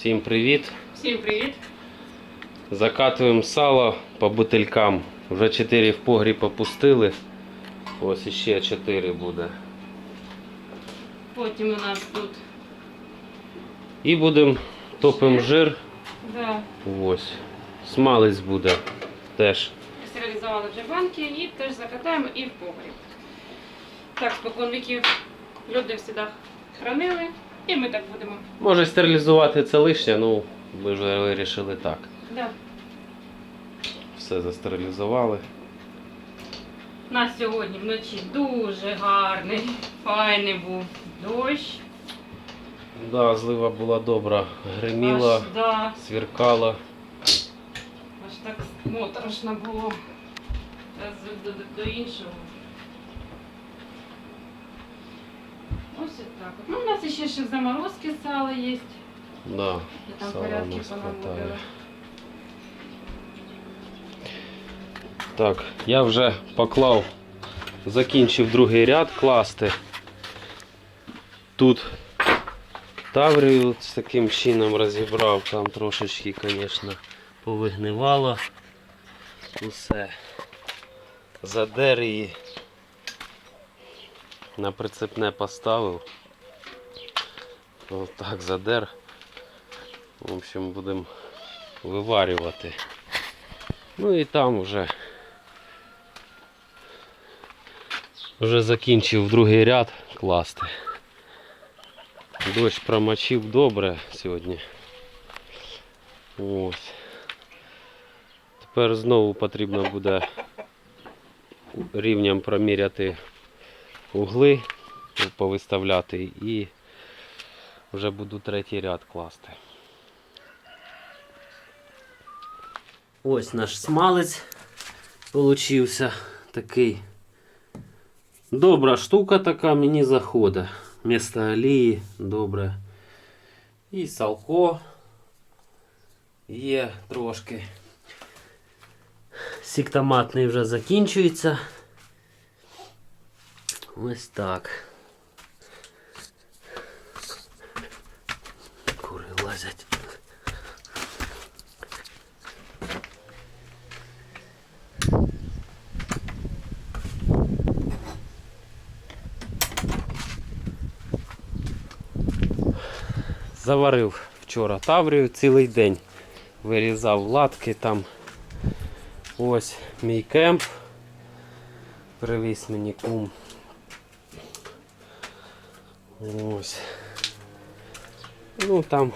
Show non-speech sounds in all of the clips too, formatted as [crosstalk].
Всім привіт! Всім привіт! Закатуємо сало по бутилькам. Вже 4 в погріб опустили. Ось іще 4 буде. Потім у нас тут І будемо топимо жир. да, Ось. Смалець буде теж. стерилізували вже банки і теж закатаємо і в погріб. Так, спокон віків люди завжди хранили, і ми так будемо. Може стерилізувати це лишнє, ну ми вже вирішили так. Да. Все застерилізували. У нас сьогодні вночі дуже гарний, файний був дощ. Да, злива була добра. Гриміла, Аж, да, свіркала. аж так моторошно було. Зараз до, до, до іншого. Ось так. Ну, у нас ще ще заморозки сала є. Да, І там сала у порядки нас хватає. Так, я вже поклав, закінчив другий ряд класти. Тут таврію з таким чином розібрав, там трошечки, звісно, повигнивало. Усе. Задер її. На прицепне поставив. Отак задер. В общем, будемо виварювати. Ну і там вже вже закінчив другий ряд класти. Дощ промочив добре сьогодні. Ось. Тепер знову потрібно буде рівнем проміряти угли, повиставляти і вже буду третій ряд класти. Ось наш смалець получився такий. Добра штука така, мені заходить. Вместо олії добре. І салко є трошки. Сік томатний вже закінчується. Ось так. Кури лазять. Заварив вчора таврію цілий день. Вирізав латки там. Ось мій кемп. Привіз мені кум. Ось. Ну там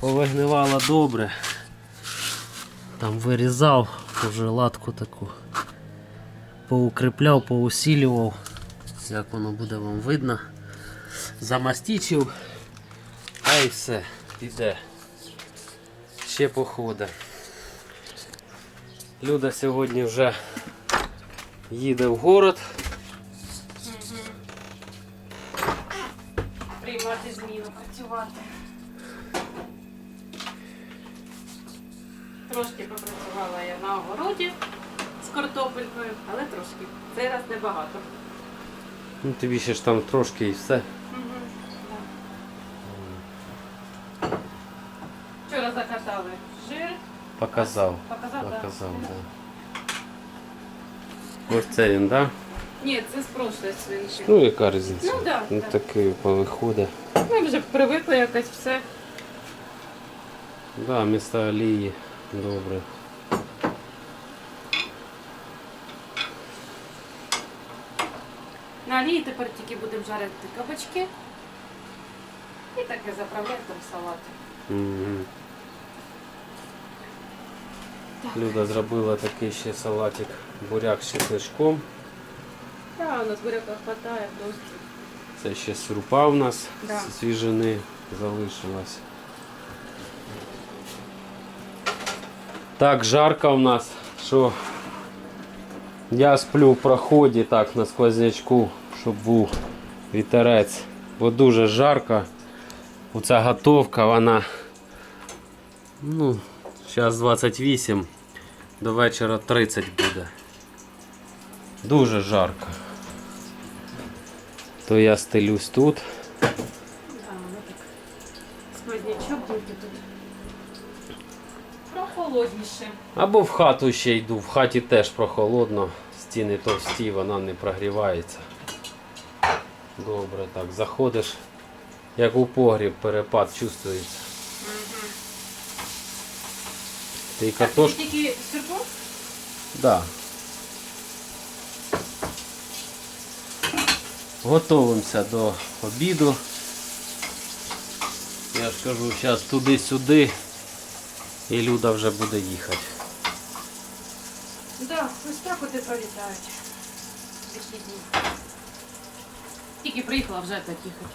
повигнивало добре. Там вирізав вже латку таку. Поукріпляв, поусилював. Як воно буде вам видно. Замастичив. А і все, піде. Ще походи. Люда сьогодні вже їде в город. Зміну, працювати. Трошки попрацювала я на огороді з картопелькою, але трошки. Цей раз небагато. Ну, тобі ще ж там трошки і все. Вчора закатали жир. Показав. Показав, так. Показав, так. Ось це він, так? Ні, це з прошлої свинки. Ну яка різниця? Ну, да, ну да. такий повиходить. Ми вже привикли якось все. Да, місто олії. Добре. На олії тепер тільки будемо жарити кабачки. І таке заправляти там салат. Мгм. Люда зробила такий ще салатик буряк з чесничком. Так, у нас буряка хватає досить. Це ще сурпа у нас Да. свіжини залишилась. Так жарко у нас, що я сплю в проході так на сквознячку, щоб був вітерець. Бо дуже жарко. Оця готовка, вона ну, зараз 28, до вечора 30 буде. Дуже жарко. То я стелюсь тут. Да, воно так сквознячок тільки тут. Прохолодніше. Або в хату ще йду. В хаті теж прохолодно. Стіни товсті, вона не прогрівається. Добре, так. Заходиш, як у погріб, перепад чувствується. Угу. Ти Так, картош... і тільки сирку? Да. Готовимося до обіду. Я ж кажу, зараз туди-сюди і Люда вже буде їхати. Да, ось так от і пролітають. Вихідні. Тільки приїхала вже так їхати.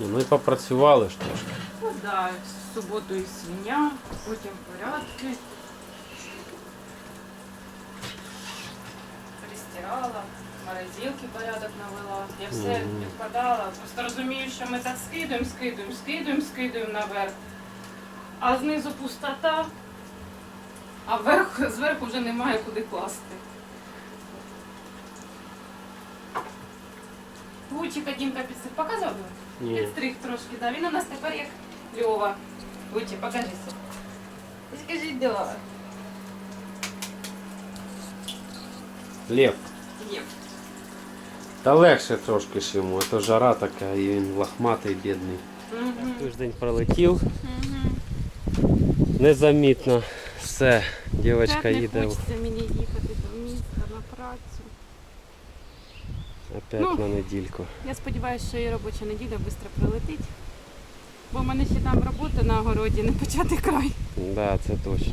Ні, ми попрацювали ж трошки. Ну да, в суботу і свиня, потім порядки. Перестирала, в морозилки порядок навела. Я все Мгм. відкладала. Просто розумію, що ми так скидуємо, скидуємо, скидуємо, скидуємо наверх. А знизу пустота, а вверху, зверху вже немає куди класти. Гучика Дімка підсип показував? Ні. Підстриг трошки, да. Він у нас тепер як Льова. Гучі, покажися. Скажіть, да. Лев. Є. Та легше трошки ж йому, а то жара така, і він лохматий, бідний. Угу. Тиждень пролетів, Угу. незамітно. Все, дівчинка Так не їде хочеться мені їхати до міста на працю. опять Ну. на недільку. Я сподіваюся, що і робоча неділя швидко прилетить. Бо в мене ще там робота на огороді, не почати край. Да, це точно.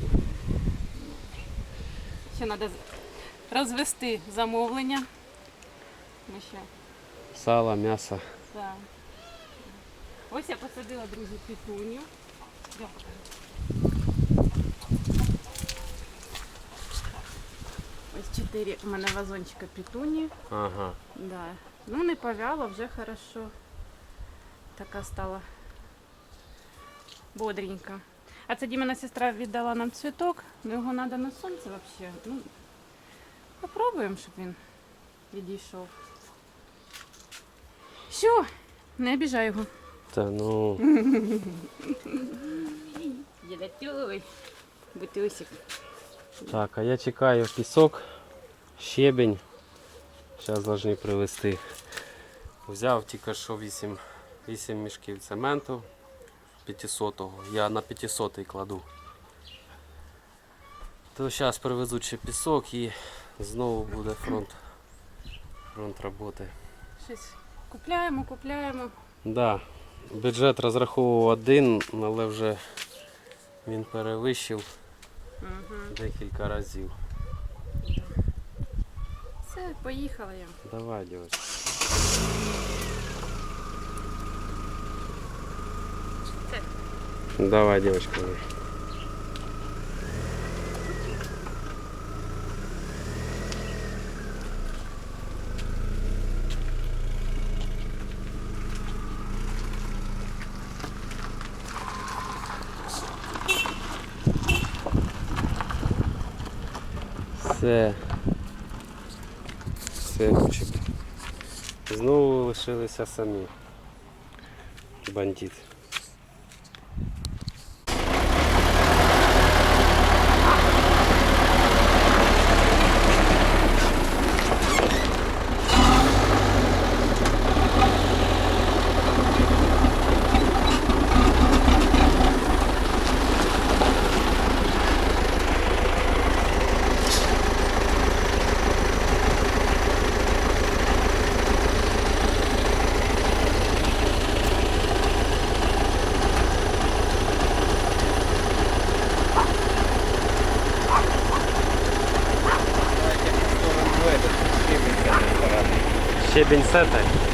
Ще треба розвести замовлення. Ми ще Сало, м'ясо. Так. Ось я посадила, друзі, пітуню. Ось чотири у мене вазончика пітуні. Ага. Да. Ну не повяла, вже хорошо. Така стала бодренька. А це Дімина сестра віддала нам цвіток. Ну його треба на сонце взагалі. Ну, попробуємо, щоб він відійшов. Все, не обіжай його. Та ну. [laughs] Бутусик. Так, а я чекаю пісок, щебень. Зараз повинні привезти. Взяв тільки що 8, 8 мішків цементу 500-го. Я на 500 кладу. То зараз привезуть ще пісок і знову буде фронт. Фронт роботи. Щось купляємо, купляємо. Да, бюджет розраховував один, але вже він перевищив Угу. декілька разів. Все, поїхала я. Давай, дівчатка. Давай, девочка. Все. Все. Знову лишилися самі. Бандит. С?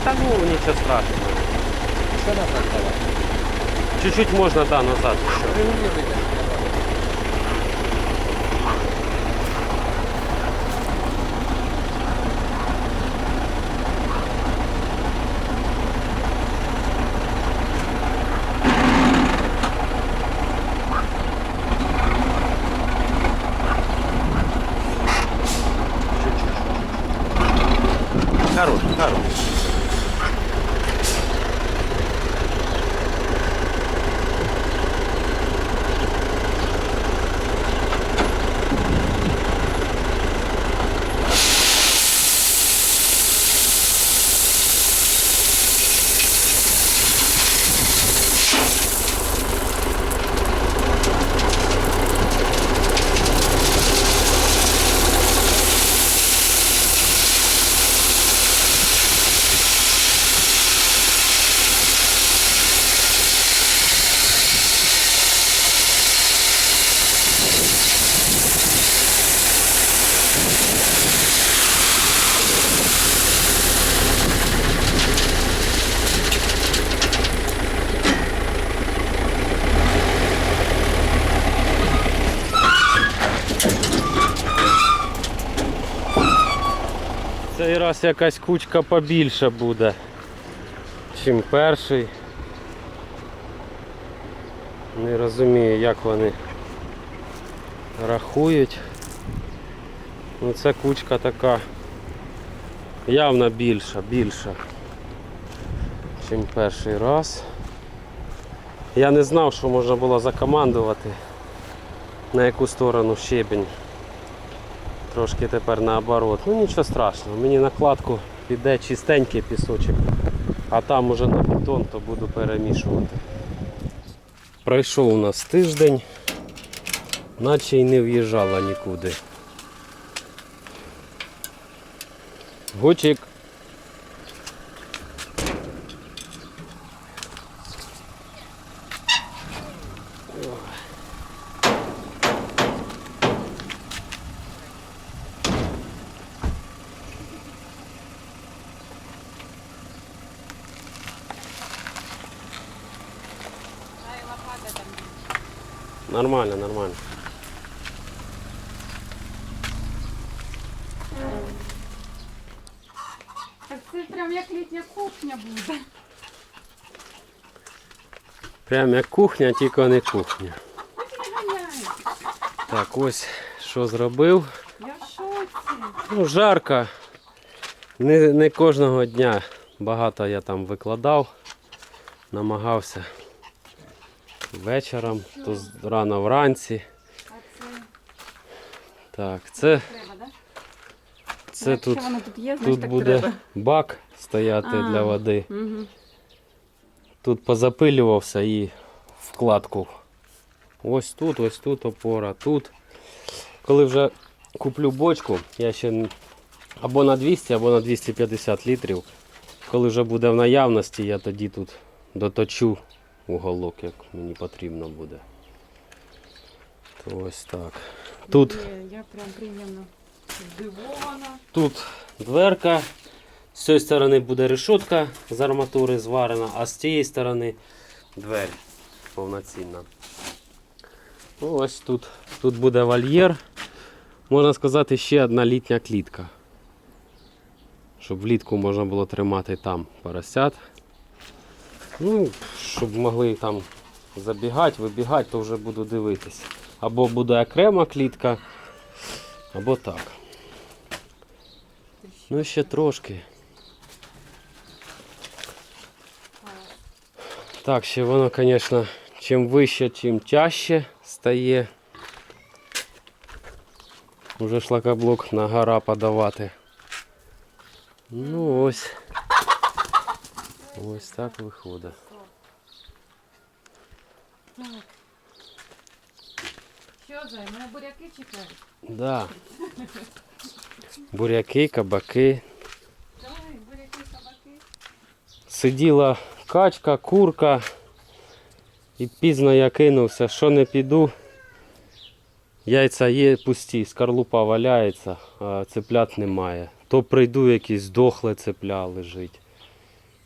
Та ну, ничего страшного. Що назад давати? Чуть-чуть можно, да, назад еще. Раз якась кучка побільше буде, чим перший. Не розумію, як вони рахують. Ну це кучка така явно більша, більша, чим перший раз. Я не знав, що можна було закомандувати, на яку сторону щебінь. Трошки тепер наоборот. Ну нічого страшного, мені накладку піде чистенький пісочок, а там уже на бетон, то буду перемішувати. Пройшов у нас тиждень, наче й не в'їжджала нікуди. Гучик. Це прям як літня кухня буде. Прям як кухня, тільки не кухня. Так, ось що зробив. Я в шоці. Ну, жарко. Не, не кожного дня. Багато я там викладав, намагався вечором, то рано вранці. Так, це? Це тут, воно тут є, значить тут так буде треба. бак стояти А. для води. Угу. Тут позапилювався і вкладку. Ось тут, ось тут опора, тут. Коли вже куплю бочку, я ще н- або на 200, або на 250 літрів. Коли вже буде в наявності, я тоді тут доточу уголок, як мені потрібно буде. То ось так. Тут, Я прям приємно здивована. тут дверка. З цієї сторони буде решетка з арматури зварена, а з цієї сторони двері повноцінна. Ну, ось тут. Тут буде вольєр. Можна сказати, ще одна літня клітка. Щоб влітку можна було тримати там поросят. Ну, щоб могли там забігати, вибігати, то вже буду дивитись. Або буде окрема клітка, або так. Ну ще трошки. Так, ще воно, звісно, чим вище, чим тяжче стає. Уже шлакоблок на гора подавати. Ну ось. Ось так виходить. Що за мене буряки чекають? Да. Буряки, кабаки. Сиділа качка, курка. І пізно я кинувся, що не піду. Яйця є пусті, скорлупа валяється, а цеплят немає. То прийду якийсь здохле цепля лежить.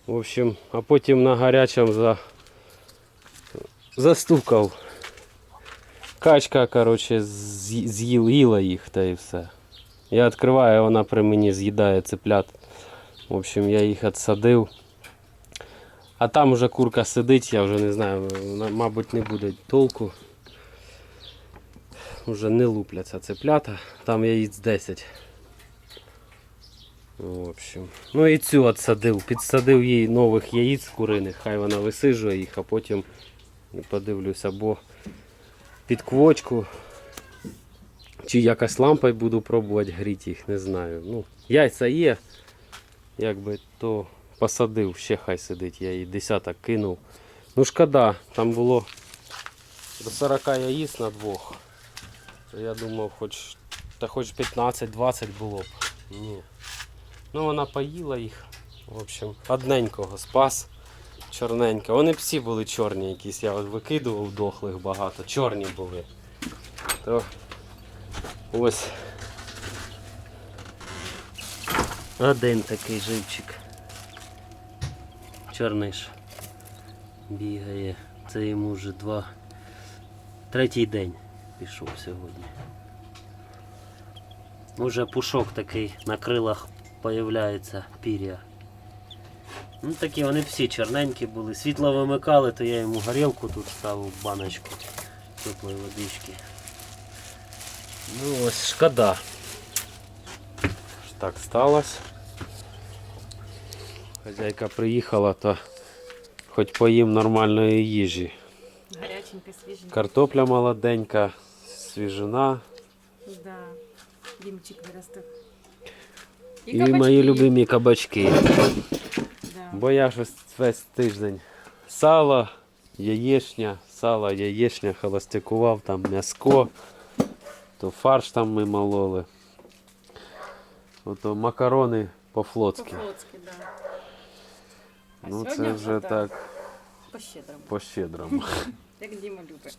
В общем, а потім на гарячому за... застукав. Качка, коротше, з'їла їх та і все. Я відкриваю, вона при мені з'їдає цеплят. В общем, я їх відсадив. А там уже курка сидить, я вже не знаю, мабуть, не буде толку. Уже не лупляться цеплята, там яїць 10. В общем. Ну і цю відсадив. Підсадив їй нових яїць куриних, хай вона висиджує їх, а потім подивлюся, або під квочку. Чи якась лампою буду пробувати гріти їх, не знаю. Ну, яйця є, якби то посадив, ще хай сидить, я їй десяток кинув. Ну шкода, там було до 40 яїць на двох. Я думав, хоч, та хоч 15-20 було б. Ні. Ну вона поїла їх. В общем, одненького спас. Чорненька. Вони всі були чорні якісь. Я от викидував дохлих багато. Чорні були. То ось. Один такий живчик. Чорний ж бігає. Це йому вже два. Третій день пішов сьогодні. Уже пушок такий на крилах появляється пір'я. Ну такі вони всі чорненькі були. Світло вимикали, то я йому горілку тут ставив баночку теплої водички. Ну ось шкода. Так сталося. Хазяйка приїхала, то хоч поїм нормальної їжі. Гаряченька, свіженька. Картопля молоденька, свіжина Да. Дімчик виростив. і, мої любимі кабачки. Да. Бо я щось весь тиждень сало, яєчня, сало, яєчня, холостякував, там м'яско, то фарш там ми мололи. Ото макарони по-флотськи. По-флотськи, да. А Ну це вже так. так По-щедрому. по-щедрому. [laughs] Як Діма любить.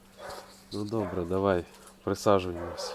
Ну добре, давай, присаджуємось.